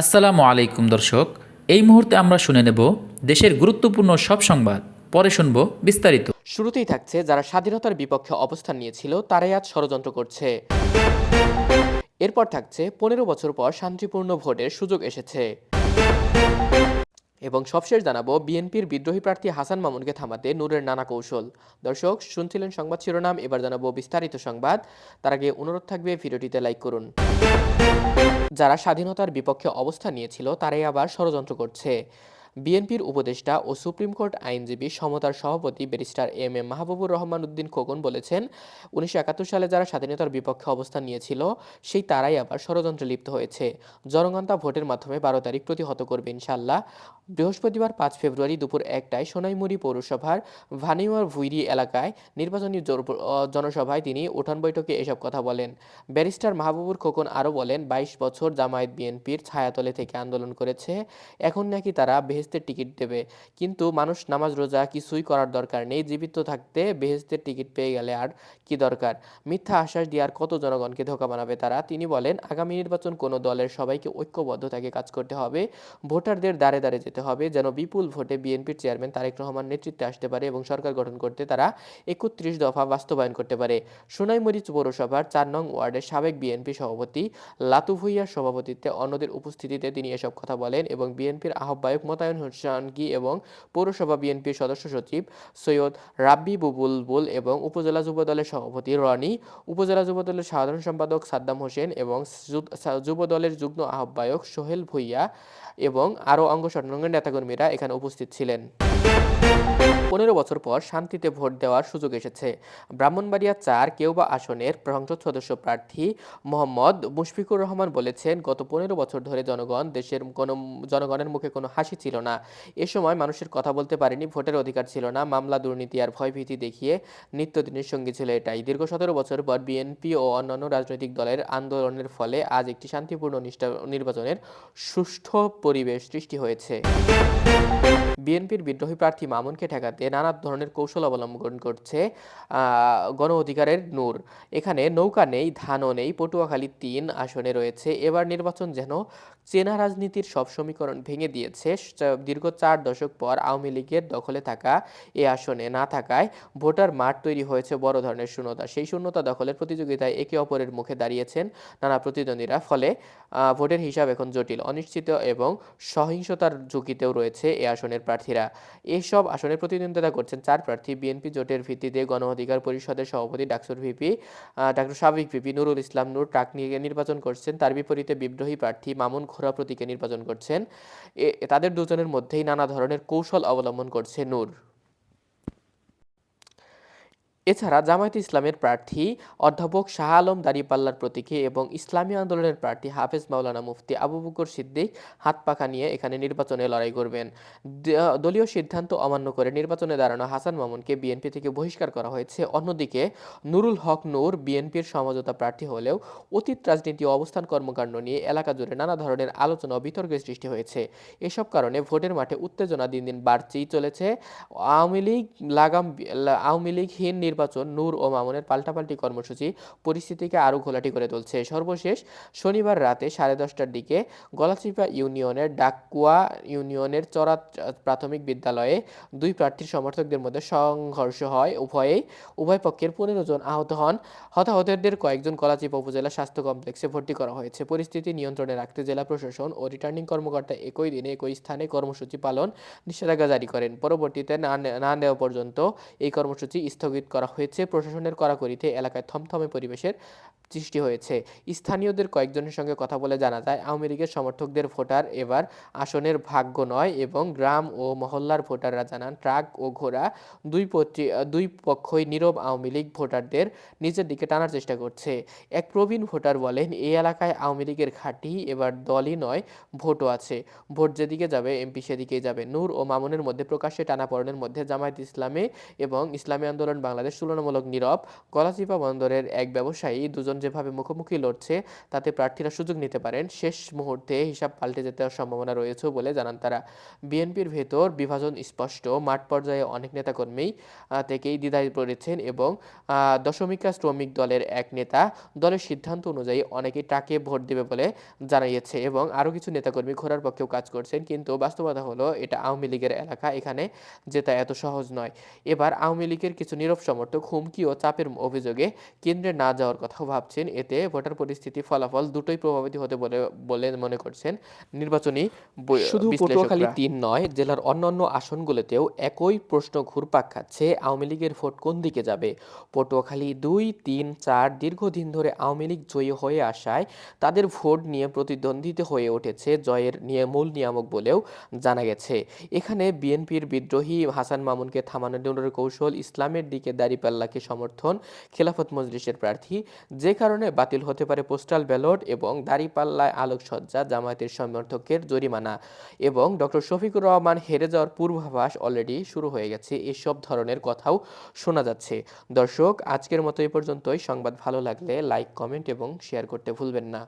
আসসালামু আলাইকুম, দর্শক। এই মুহূর্তে আমরা শুনে নেব দেশের গুরুত্বপূর্ণ সব সংবাদ। পরে শুনব বিস্তারিত। শুরুতেই থাকছে, যারা স্বাধীনতার বিপক্ষে অবস্থান নিয়েছিল, তারাই আজ ষড়যন্ত্র করছে। এরপর থাকছে, পনেরো বছর পর শান্তিপূর্ণ ভোটের সুযোগ এসেছে। এবং সবশেষ জানাব, বিএনপির বিদ্রোহী প্রার্থী হাসান মামুনকে থামাতে নূরের নানা কৌশল। দর্শক, শুনছিলেন সংবাদ শিরোনাম, এবার জানাব বিস্তারিত সংবাদ। তার আগে অনুরোধ থাকবে ভিডিওটিতে লাইক করুন। যারা স্বাধীনতার বিপক্ষে অবস্থান নিয়েছিল, তারাই আবার ষড়যন্ত্র করছে। বিএনপির উপদেষ্টা ও সুপ্রিম কোর্ট আইনজীবী সমতার সভাপতি barrister M M Mahbubur Rahman Uddin Khokon বলেছেন, উনিশশো একাত্তর সালে যারা স্বাধীনতার বিপক্ষে অবস্থান নিয়েছিল, সেই তারাই আবার ষড়যন্ত্রে লিপ্ত হয়েছে। জনগণ তা ভোটের মাধ্যমে বারো তারিখ প্রতিহত করবে ইনশাল্লাহ বৃহস্পতিবার পাঁচ ফেব্রুয়ারি দুপুর একটায় সোনাইমুড়ি পৌরসভার ভানিওয়ার ভুইরি এলাকায় নির্বাচনী জনসভায় তিনি উঠান বৈঠকে এসব কথা বলেন। ব্যারিস্টার মাহবুবুর খোকন আরও বলেন, বাইশ বছর জামায়াত বিএনপির ছায়াতলে থেকে আন্দোলন করেছে, এখন নাকি তারা বেহেস্তের টিকিট দেবে। কিন্তু মানুষ নামাজ, রোজা কিছুই করার দরকার নেই, জীবিত থাকতে বেহেস্তের টিকিট পেয়ে গেলে আর কি দরকার? মিথ্যা আশ্বাস দিয়ে আর কত জনগণকে ধোকা বানাবে তারা? তিনি বলেন, আগামী নির্বাচন কোনো দলের সবাইকে ঐক্যবদ্ধ থাকে কাজ করতে হবে, ভোটারদের দ্বারে দ্বারে যেতে হবে, যেন বিপুল ভোটে বিএনপির চেয়ারম্যান তারেক রহমান নেতৃত্বে আসতে পারে এবং সরকার গঠন করতে তারা একত্রিশ দফা বাস্তবায়ন করতে পারে। সোনাইমরিচ পৌরসভার চার নং ওয়ার্ডের সাবেক বিএনপি সভাপতি লাতু ভুইয়ার সভাপতিত্বে অন্যদের উপস্থিতিতে তিনি এসব কথা বলেন এবং বিএনপির আহ্বায়ক মোতায়েন হোসেনকি এবং পৌরসভা বিএনপির সদস্য সচিব সৈয়দ রাব্বি বুবুলবুল এবং উপজেলা যুবদলের সভাপতি রনি, উপজেলা যুবদলের সাধারণ সম্পাদক সাদ্দাম হোসেন এবং যুবদলের যুব দলের যুগ্ম আহ্বায়ক সোহেল ভুইয়া এবং আরও অঙ্গ সংগঠনের নেতাকর্মীরা এখানে উপস্থিত ছিলেন। পনেরো বছর পর শান্তিতে ভোট দেওয়ার সুযোগ এসেছে। ব্রাহ্মণবাড়িয়া চার কেউবা আসনের সংসদ সদস্য প্রার্থী মোহাম্মদ মুশফিকুর রহমান বলেছেন, গত পনেরো বছর ধরে জনগণ দেশের কোনো, জনগণের মুখে কোনো হাসি ছিল না। এ সময় মানুষের কথা বলতে পারেনি, ভোটের অধিকার ছিল না, মামলা, দুর্নীতি আর ভয়ভীতি দেখিয়ে নিত্যদিনের সঙ্গী ছিল এটাই। দীর্ঘ সতেরো বছর পর বিএনপি ও অন্যান্য রাজনৈতিক দলের আন্দোলনের ফলে আজ একটি শান্তিপূর্ণ নির্বাচনের সুষ্ঠু পরিবেশ সৃষ্টি হয়েছে। বিএনপির বিদ্রোহী প্রার্থী মামুনকে ঠেকাতে নানা ধরনের কৌশল অবলম্বন করছে গণ অধিকারের নূর। এখানে নৌকা নেই, ধানও নেই, পটুয়াখালী তিন আসনে রয়েছে। এবার নির্বাচন যেন চেনা রাজনীতির সব সমীকরণ ভেঙে দিয়েছে। দীর্ঘ চার দশক পর আওয়ামী লীগের দখলে থাকা এ আসনে না থাকায় ভোটার মাঠ তৈরি হয়েছে বড় ধরনের শূন্যতা। সেই শূন্যতা দখলের প্রতিযোগিতায় একে অপরের মুখে দাঁড়িয়েছেন নানা প্রতিদ্বন্দ্বীরা। ফলে ভোটের হিসাব এখন জটিল, অনিশ্চিত এবং সহিংসতার ঝুঁকিতেও রয়েছে এ আসনের প্রার্থীরা। এসব আসনের আসনে প্রতিদ্বন্দ্বিতা করছেন চার প্রার্থী। বিএনপি জোটের ভিত্তিতে গণ অধিকার পরিষদের সভাপতি doctor VP doctor সাবিক VP Nurul Islam Nur truck নিয়ে নির্বাচন করছেন। তার বিপরীতে বিদ্রোহী প্রার্থী মামুন খোরা প্রতীকে নির্বাচন করছেন। তাদের দুজনের মধ্যেই নানা ধরনের কৌশল অবলম্বন করছে নূর। এছাড়া জামায়াতে ইসলামের প্রার্থী অধ্যাপক শাহ আলম দাঁড়িপাল্লার প্রতীকে এবং ইসলামী আন্দোলনের প্রার্থী হাফেজ মাওলানা মুফতি আবু বকর সিদ্দিক হাত পাখা নিয়ে এখানে নির্বাচনে লড়াই করবেন। দলীয় সিদ্ধান্ত অমান্য করে নির্বাচনে দাঁড়ানো হাসান মামুনকে বিএনপি থেকে বহিষ্কার করা হয়েছে। অন্যদিকে নুরুল হক নূর বিএনপির সমঝোতা প্রার্থী হলেও অতীত রাজনীতি অবস্থান কর্মকাণ্ড নিয়ে এলাকা জুড়ে নানা ধরনের আলোচনা ও বিতর্কের সৃষ্টি হয়েছে। এসব কারণে ভোটের মাঠে উত্তেজনা দিন দিন বাড়তেই চলেছে। আওয়ামী লীগ লাগাম আওয়ামী লীগহীন নির্বাচন নূর ও মামুনের পাল্টাপাল্টি কর্মসূচি পরিস্থিতিকে আরও ঘোলাটি করে তুলছে। সর্বশেষ শনিবার রাতে সাড়ে দশটার দিকে গলাচিপা ইউনিয়নের ডাকুয়া ইউনিয়নের চরা প্রাথমিক বিদ্যালয়ে দুই প্রার্থীর সমর্থকদের মধ্যে সংঘর্ষ হয়। উভয়েই উভয় পক্ষের পনেরো জন আহত হন। হতাহতদের কয়েকজন গলাচিপা উপজেলা স্বাস্থ্য কমপ্লেক্সে ভর্তি করা হয়েছে। পরিস্থিতি নিয়ন্ত্রণে রাখতে জেলা প্রশাসন ও রিটার্নিং কর্মকর্তা একই দিনে একই স্থানে কর্মসূচি পালন নিষেধাজ্ঞা জারি করেন। পরবর্তীতে না নেওয়া পর্যন্ত এই কর্মসূচি স্থগিত করা হয়েছে, প্রশাসনের কড়াকড়িতে এলাকায় থমথমে পরিবেশের সৃষ্টি হয়েছে। স্থানীয়দের কয়েকজনের সঙ্গে কথা বলে জানা যায়, আওয়ামী লীগের সমর্থকদের ভোটার এবার আসনের ভাগ্য নয় এবং গ্রাম ও মহল্লার ভোটাররা জানান, ট্রাক ও ঘোড়া দুই দুই পক্ষই নীরব আওয়ামী লীগ ভোটারদের নিজের দিকে টানার চেষ্টা করছে। এক প্রবীণ ভোটার বলেন, এই এলাকায় আওয়ামী লীগের ঘাঁটি, এবার দলই নয়, ভোটও আছে। ভোট যেদিকে যাবে, এমপি সেদিকেই যাবে। নূর ও মামুনের মধ্যে প্রকাশ্যে টানাপড়েনের মধ্যে জামায়াত ইসলামে এবং ইসলামী আন্দোলন বাংলাদেশ বাংলাদেশ তুলনামূলক নীরব। গলাচিপা বন্দরের এক ব্যবসায়ী দুজন যেভাবে মুখোমুখি লড়ছে, তাতে প্রার্থীরা সুযোগ নিতে পারেন। শেষ মুহূর্তে হিসাব পাল্টে যেতে সম্ভাবনা রয়েছে বলে জানান তারা। বিএনপির ভেতর বিভাজন স্পষ্ট। মাঠ পর্যায়ে অনেক নেতাকর্মী থেকেই দ্বিধায় পড়েছেন এবং দশমিকা শ্রমিক দলের এক নেতা। দলের সিদ্ধান্ত অনুযায়ী অনেকেই টাকে ভোট দেবে বলে জানিয়েছে এবং আরও কিছু নেতাকর্মী ঘোরার পক্ষেও কাজ করছেন। কিন্তু বাস্তবতা হলো, এটা আওয়ামী লীগের এলাকা। এখানে জেতা এত সহজ নয়। এবার আওয়ামী লীগের কিছু নীরব সমর্থক হুমকি ও চাপের অভিযোগে কেন্দ্রে না যাওয়ার কথাও ভাবছেন। এতে ভোটার পরিস্থিতি ফলাফল দুটোই প্রভাবিত হতে বলে বলে মনে করছেন নির্বাচনী শুধু পটুয়াখালী তিন নয় জেলার অন্যান্য আসনগুলোতেও একই প্রশ্ন ঘুরপাক খাচ্ছে। আওয়ামী লীগের ভোট কোন দিকে যাবে? পটুয়াখালী দুই তিন চার দীর্ঘদিন ধরে আওয়ামী লীগ জয়ী হয়ে আসায় তাদের ভোট নিয়ে প্রতিদ্বন্দ্বিতা হয়ে উঠেছে জয়ের নিয়ে মূল নিয়ামক বলেও জানা গেছে। এখানে বিএনপির বিদ্রোহী হাসান মামুনকে থামানোর কৌশল ইসলামের দিকে দাঁড়িপাল্লাকে সমর্থন খেলাফত মজলিসের প্রার্থী। যে কারণে বাতিল হতে পারে পোস্টাল ব্যালট এবং দাঁড়িপাল্লায় আলোকসজ্জা জামায়াতের সমর্থকের জরিমানা এবং ডক্টর শফিকুর রহমান হেরে যাওয়ার পূর্বাভাস অলরেডি শুরু হয়ে গেছে। এসব ধরনের কথাও শোনা যাচ্ছে। দর্শক, আজকের মতো এই পর্যন্তই। সংবাদ ভালো লাগলে লাইক কমেন্ট এবং শেয়ার করতে ভুলবেন না।